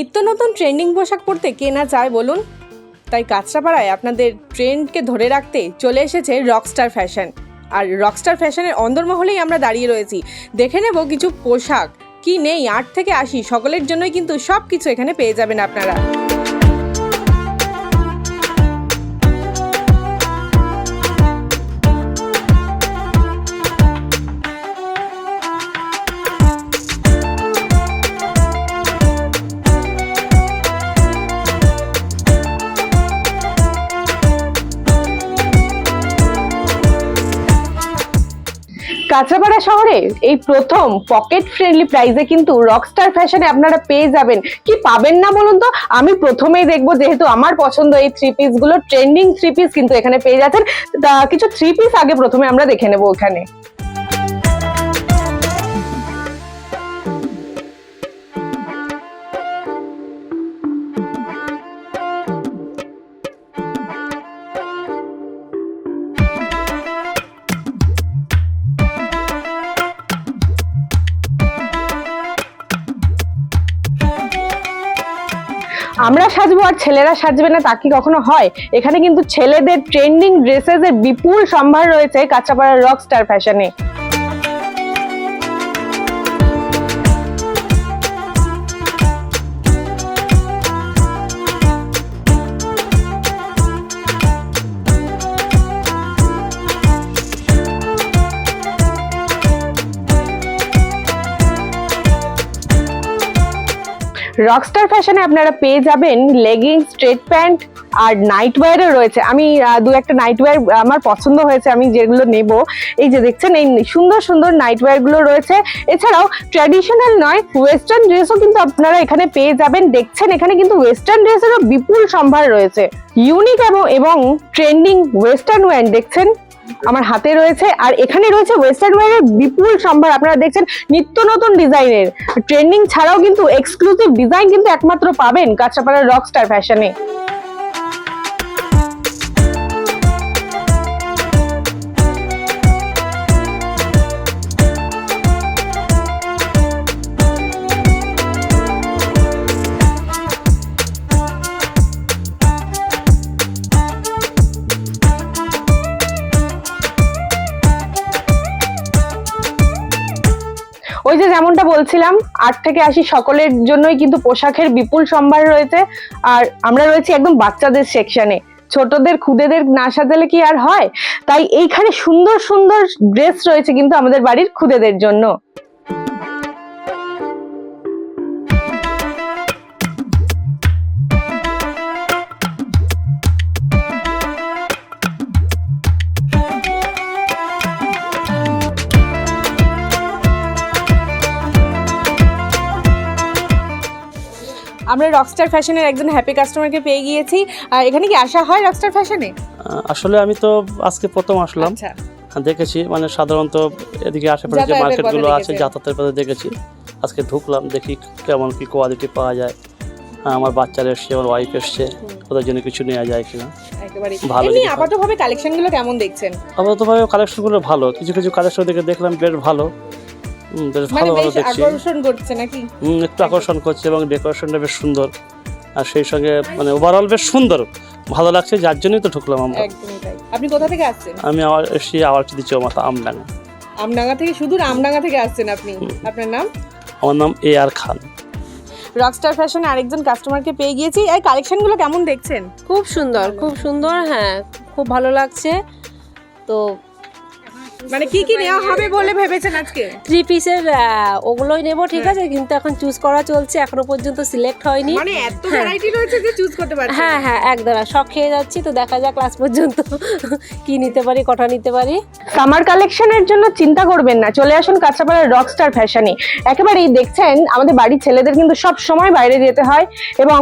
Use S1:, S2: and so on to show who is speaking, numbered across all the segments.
S1: নিত্য নতুন ট্রেন্ডিং পোশাক পরতে কে না চায় বলুন? তাই কাঁচরাপাড়ায় আপনাদের ট্রেন্ডকে ধরে রাখতে চলে এসেছে রকস্টার ফ্যাশন। আর রকস্টার ফ্যাশনের অন্দরমহলেই আমরা দাঁড়িয়ে রয়েছি। দেখে নেব কিছু পোশাক। কি নেই? আট থেকে আশি, সকলের জন্যই কিন্তু সব কিছু এখানে পেয়ে যাবেন আপনারা। কাঁচরাপাড়া শহরে এই প্রথম পকেট ফ্রেন্ডলি প্রাইসে কিন্তু রকস্টার ফ্যাশনে আপনারা পেয়ে যাবেন। কি পাবেন না বলুন তো? আমি প্রথমেই দেখব যেহেতু আমার পছন্দ এই থ্রি পিসগুলো ট্রেন্ডিং থ্রি পিস কিন্তু এখানে পেয়ে যাচ্ছেন। কিছু থ্রি পিস আগে প্রথমে আমরা দেখে নেব এখানে আমরা সাজবো আর ছেলেরা সাজবে না, তা কি কখনো হয়? এখানে কিন্তু ছেলেদের ট্রেন্ডিং ড্রেসেস এর বিপুল সম্ভার রয়েছে কাঁচাপাড়ার রক স্টার ফ্যাশনে রকস্টার ফ্যাশনে আপনারা পেয়ে যাবেন লেগিং স্ট্রেট প্যান্ট আর নাইট ওয়্যারও রয়েছে। আমি দু একটা নাইট ওয়্যার আমার পছন্দ হয়েছে, আমি যেগুলো নেব। এই যে দেখছেন, এই সুন্দর সুন্দর নাইট ওয়্যারগুলো রয়েছে। এছাড়াও ট্র্যাডিশনাল নয় ওয়েস্টার্ন ড্রেসও কিন্তু আপনারা এখানে পেয়ে যাবেন। দেখছেন, এখানে কিন্তু ওয়েস্টার্ন ড্রেসেরও বিপুল সম্ভার রয়েছে। ইউনিক এবং এবং ট্রেন্ডিং ওয়েস্টার্ন ওয়্যার দেখছেন? আমার হাতে রয়েছে। আর এখানে রয়েছে ওয়েস্টার্ন ওয়ারের বিপুল সম্ভার। আপনারা দেখছেন, নিত্য নতুন ডিজাইনের। ট্রেন্ডিং ছাড়াও কিন্তু এক্সক্লুসিভ ডিজাইন কিন্তু একমাত্র পাবেন কাঁচরাপাড়ার রকস্টার ফ্যাশনে ওই যে যেমনটা বলছিলাম, আট থেকে আশি সকলের জন্যই কিন্তু পোশাকের বিপুল সম্ভার রয়েছে। আর আমরা রয়েছি একদম বাচ্চাদের সেকশনে ছোটদের, খুদেদের না সাজালে কি আর হয়? তাই এইখানে সুন্দর সুন্দর ড্রেস রয়েছে কিন্তু আমাদের বাড়ির খুদেদের জন্য। আমরা রকস্টার ফ্যাশনের একজন হ্যাপি কাস্টমারকে পেয়ে গিয়েছি। আর এখানে কি আসা হয় রকস্টার ফ্যাশনে
S2: আসলে আমি তো আজকে প্রথম আসলাম।
S1: আচ্ছা।
S2: দেখেছি। মানে সাধারণত এদিকে আশেপাশে যে মার্কেটগুলো আছে যাতায়াতের পথে দেখেছি। আজকে ঢুকলাম দেখি কেমন কি কোয়ালিটি পাওয়া যায়। আমার বাচ্চারা এসছে আমার ওয়াইফ এসছে। ওদের জন্য কিছু নেওয়া যায় কিনা। ভালো
S1: আপাতভাবে কালেকশনগুলো কেমন দেখছেন?
S2: আপাততভাবে কালেকশনগুলো ভালো। কিছু কিছু কালেকশন দেখে দেখলাম বেশ ভালো। ভালো ভালো
S1: বেশ
S2: দেখছি।
S1: আকর্ষণ করছে নাকি?
S2: হুম, একটু আকর্ষণ করছে এবং ডেকোরেশনটা বেশ সুন্দর। আর সেই সঙ্গে মানে ওভারঅল বেশ সুন্দর। ভালো লাগছে যার জন্যই তো ঢুকলাম আমরা।
S1: আপনি কোথা থেকে আসছেন?
S2: আমি আমার এসে আবার দিচ্ছি মাথা আমডাঙ্গা।
S1: আমডাঙ্গা থেকে শুধু আমডাঙ্গা থেকে আসছেন আপনি। আপনার নাম?
S2: আমার নাম এ আর খান।
S1: রকস্টার ফ্যাশনে আরেকজন কাস্টমারকে পেয়ে গিয়েছি। এই কালেকশনগুলো কেমন দেখছেন?
S3: খুব সুন্দর খুব সুন্দর হ্যাঁ খুব ভালো লাগছে। তো
S1: মানে কি কি নেওয়া হবে বলে ভেবেছেন আজকে?
S3: থ্রি পিসের ওগুলোই নেব ঠিক আছে কিন্তু এখন চুজ করা চলছে এখনও পর্যন্ত সিলেক্ট হয়নি।
S1: মানে এত ভ্যারাইটি রয়েছে যে চুজ করতে পারছেন
S3: হ্যাঁ হ্যাঁ একদম শখ খেয়ে যাচ্ছি তো দেখা যাক ক্লাস পর্যন্ত কি নিতে পারি কটা নিতে পারি।
S1: সামার কালেকশনের জন্য চিন্তা করবেন না চলে আসুন কাঁচরাপাড়ার রকস্টার ফ্যাশনে একেবারেই দেখছেন আমাদের বাড়ির ছেলেদের কিন্তু সব সময় বাইরে যেতে হয় এবং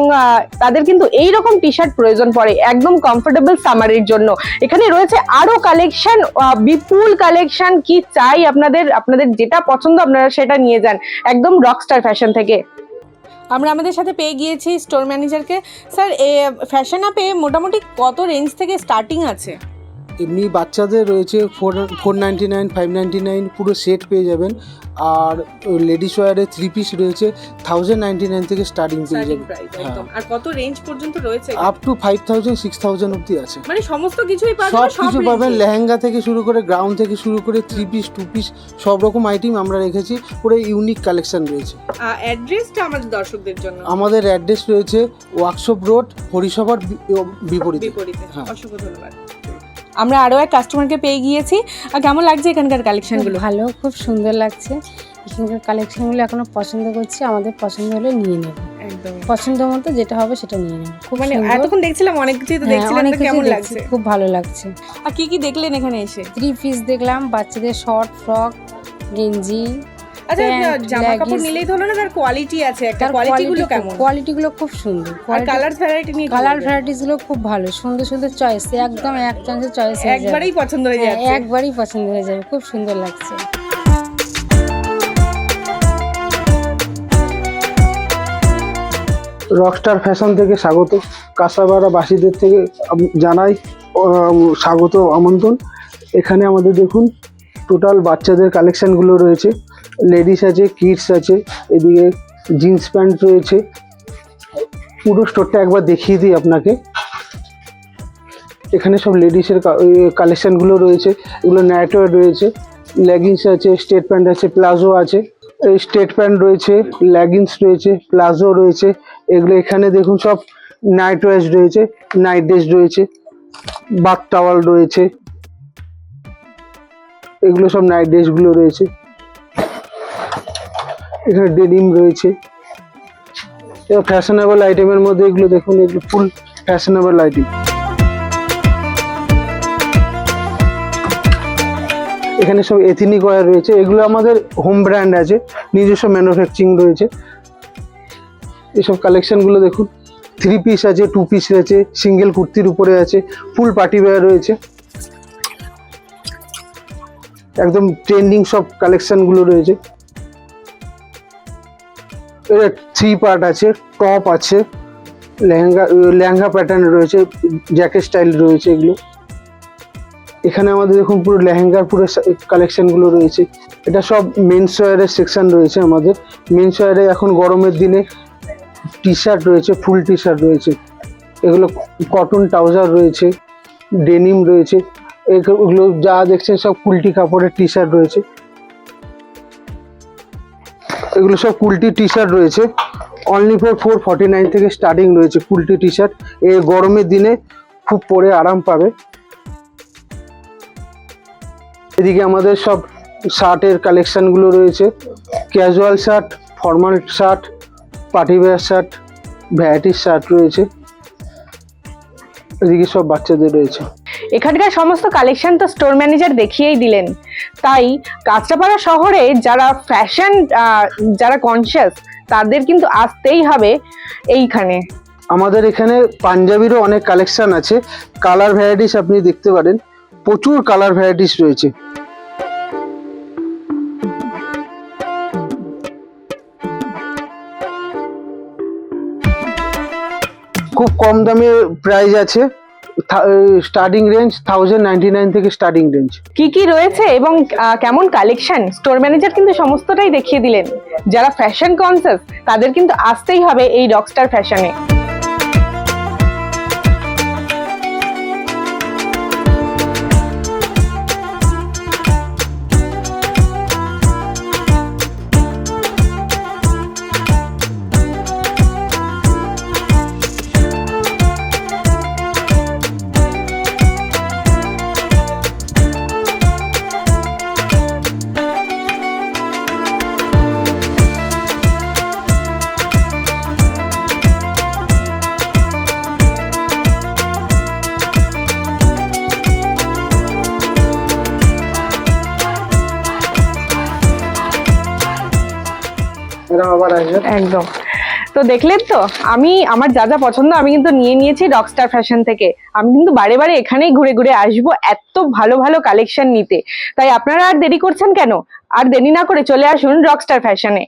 S1: তাদের কিন্তু এই রকম টি শার্ট প্রয়োজন পড়ে একদম কমফোর্টেবল সামারের জন্য। এখানে রয়েছে আরও কালেকশন বিপুল কালেকশন কি চাই আপনাদের আপনাদের যেটা পছন্দ আপনারা সেটা নিয়ে যান, একদম রকস্টার ফ্যাশন থেকে। আমরা আমাদের সাথে পেয়ে গিয়েছি স্টোর ম্যানেজারকে স্যার এ ফ্যাশন আপে মোটামুটি কত রেঞ্জ থেকে স্টার্টিং আছে?
S4: এমনি বাচ্চাদের রয়েছে four four ninety nine five ninety nine পুরো সেট পেয়ে যাবেন। আর লেডিস ওয়ারে থ্রি পিস রয়েছে থাউজেন্ড নাইনটি নাইন থেকে স্টার্টিং পেয়ে যাবেন। হ্যাঁ।
S1: আর কত রেঞ্জ পর্যন্ত রয়েছে
S4: up to five thousand six thousand অব্দি আছে।
S1: মানে সমস্ত কিছুই
S4: সব কিছু পাবেন লেহেঙ্গা থেকে শুরু করে গ্রাউন্ড থেকে শুরু করে থ্রি পিস টু পিস সব রকম আইটেম আমরা রেখেছি। পুরো ইউনিক কালেকশন রয়েছে।
S1: অ্যাড্রেসটা আমাদের দর্শকদের জন্য?
S4: আমাদের অ্যাড্রেস রয়েছে ওয়ার্কশপ রোড হরিসভার বিপরীতে। হ্যাঁ।
S1: অসংখ্য ধন্যবাদ। আমরা আরও এক কাস্টমারকে পেয়ে গিয়েছি। আর কেমন লাগছে এখানকার কালেকশনগুলো
S5: ভালো খুব সুন্দর লাগছে। এখানকার কালেকশনগুলো এখনও পছন্দ করছি আমাদের পছন্দ হলে নিয়ে নেব।
S1: একদম।
S5: পছন্দ মতো যেটা হবে সেটা নিয়ে নেব। খুব
S1: মানে এতক্ষণ দেখছিলাম অনেক কিছুই তো
S5: হ্যাঁ,
S1: দেখছিলেন
S5: অনেক কিছু
S1: কেমন লাগছে?
S5: খুব ভালো লাগছে।
S1: আর কি কি দেখলেন এখানে এসে?
S5: থ্রি পিস দেখলাম বাচ্চাদের শর্ট ফ্রক গেঞ্জি
S1: আচ্ছা জামা কাপড় নিলেই তো হলো না তার কোয়ালিটি আছে একটা। কোয়ালিটি গুলো কেমন?
S5: কোয়ালিটি গুলো খুব সুন্দর।
S1: আর কালার ভ্যারাইটি নিয়ে
S5: কালার ভ্যারাইটিসগুলো খুব ভালো সুন্দর সুন্দর চয়েস একদম এক চান্সে চয়েস
S1: একবারেই পছন্দ হয়ে যাচ্ছে।
S5: একবারই পছন্দ হয়ে যাবে খুব সুন্দর লাগছে।
S4: রকস্টার ফ্যাশন থেকে স্বাগত। কাঁসাপাড়া বাসীদের থেকে জানাই স্বাগত আমন্ত্রণ। এখানে আমাদের দেখুন টোটাল বাচ্চাদের কালেকশনগুলো রয়েছে। লেডিস আছে, কিডস আছে, এদিকে জিন্স প্যান্ট রয়েছে। পুরো স্টোরটা একবার দেখিয়ে দিই আপনাকে। এখানে সব লেডিসের কালেকশনগুলো রয়েছে, এগুলো নাইটওয়ার রয়েছে, লেগিংস আছে, স্টেট প্যান্ট আছে, প্লাজো আছে। স্টেট প্যান্ট রয়েছে, লেগিংস রয়েছে, প্লাজো রয়েছে, এগুলো এখানে দেখুন সব নাইট ওয়াশ রয়েছে, নাইট ড্রেস রয়েছে, বাথ টাওয়াল রয়েছে। এগুলো সব নাইট ড্রেসগুলো রয়েছে। এখানে ডেনিম রয়েছে। ফ্যাশনেবল আইটেমের মধ্যে এগুলো দেখুন, এগুলো ফুল ফ্যাশনেবল আইটেম এখানে সব এথিনিক ওয়্যার রয়েছে। এগুলো আমাদের হোম ব্র্যান্ড আছে, নিজস্ব ম্যানুফ্যাকচারিং রয়েছে। এসব কালেকশানগুলো দেখুন থ্রি পিস আছে টু পিস আছে সিঙ্গেল কুর্তির উপরে আছে ফুল পার্টি ওয়্যার রয়েছে। একদম ট্রেন্ডিং সব কালেকশানগুলো রয়েছে। থ্রি পার্ট আছে টপ আছে, লেহেঙ্গা লেহেঙ্গা প্যাটার্ন রয়েছে জ্যাকেট স্টাইল রয়েছে এগুলো। এখানে আমাদের দেখুন পুরো লেহেঙ্গার পুরো কালেকশনগুলো রয়েছে। এটা সব মেন্স ওয়্যারের সেকশন রয়েছে আমাদের। মেন্স ওয়্যারে এখন গরমের দিনে টি শার্ট রয়েছে ফুল টি শার্ট রয়েছে। এগুলো কটন ট্রাউজার রয়েছে ডেনিম রয়েছে। এগুলো যা দেখছেন সব কুলটি কাপড়ের টি শার্ট রয়েছে। এগুলো সব কুলটি টি শার্ট রয়েছে। Only for four forty nine থেকে স্টার্টিং রয়েছে কুলটি টি শার্ট এ গরমের দিনে খুব পরে আরাম পাবে। এদিকে আমাদের সব শার্টের কালেকশনগুলো রয়েছে। Casual shirt formal shirt party wear shirt ভ্যারাইটির শার্ট রয়েছে। এদিকে সব বাচ্চাদের রয়েছে।
S1: এখানকার সমস্ত কালেকশন তো স্টোর ম্যানেজার দেখিয়েই দিলেন। তাই কাঁচরাপাড়া শহরে যারা ফ্যাশন যারা কনসিয়াস তাদের কিন্তু আসতেই হবে এইখানে।
S4: আমাদের এখানে পাঞ্জাবিরও অনেক কালেকশন আছে। কালার ভ্যারাইটিস আপনি দেখতে পারেন। প্রচুর কালার ভ্যারাইটিস রয়েছে। খুব কম দামে প্রাইস আছে। Starting range thousand ninety nine থেকে স্টার্টিং রেঞ্জ
S1: কি কি রয়েছে এবং কেমন কালেকশন স্টোর ম্যানেজার কিন্তু সমস্তটাই দেখিয়ে দিলেন। যারা ফ্যাশন কনসিয়াস তাদের কিন্তু আসতেই হবে এই রকস্টার ফ্যাশনে একদম। তো দেখলেন তো, আমি, আমার যা যা পছন্দ আমি কিন্তু নিয়ে নিয়েছি রকস্টার ফ্যাশন থেকে। আমি কিন্তু বারে বারে এখানেই ঘুরে ঘুরে আসব এত ভালো ভালো কালেকশন নিতে। তাই আপনারা আর দেরি করছেন কেন? আর দেরি না করে চলে আসুন রকস্টার ফ্যাশনে